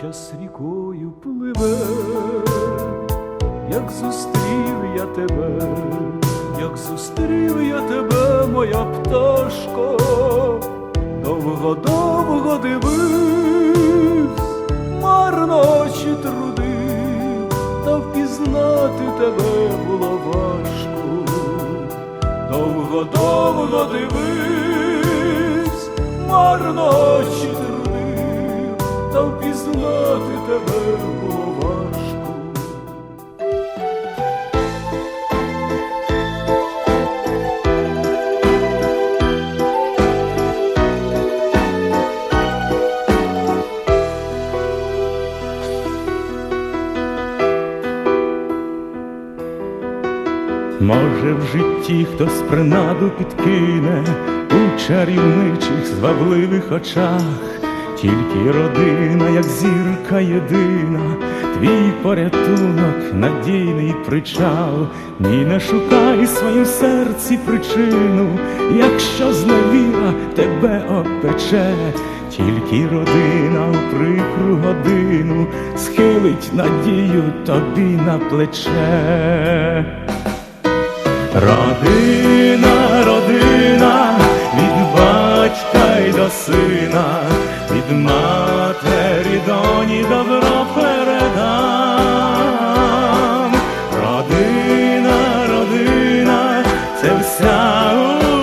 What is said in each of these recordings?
час рікою пливе, як зустрів я тебе, як зустрів я тебе, моя пташко, довго довго дивись, марно чи труди, та впізнати тебе було важко, довго довго дивись, марно. Тебе було важко. Може, в житті хтось принаду підкине у чарівничих звабливих очах, тільки родина, як зірка єдина, твій порятунок, надійний причал, ні не шукай в своїм серці причину, якщо зневіра тебе опече, тільки родина у прикру годину схилить надію тобі на плече. Родина, родина, від батька й до сина, від матері доні добро передам. Родина, родина, це вся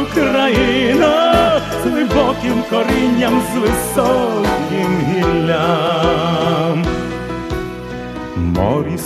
Україна з глибоким корінням, з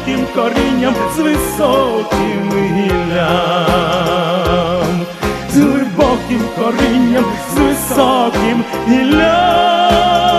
З глибоким корінням, з високим гіллям, з глибоким корінням, з високим гіллям.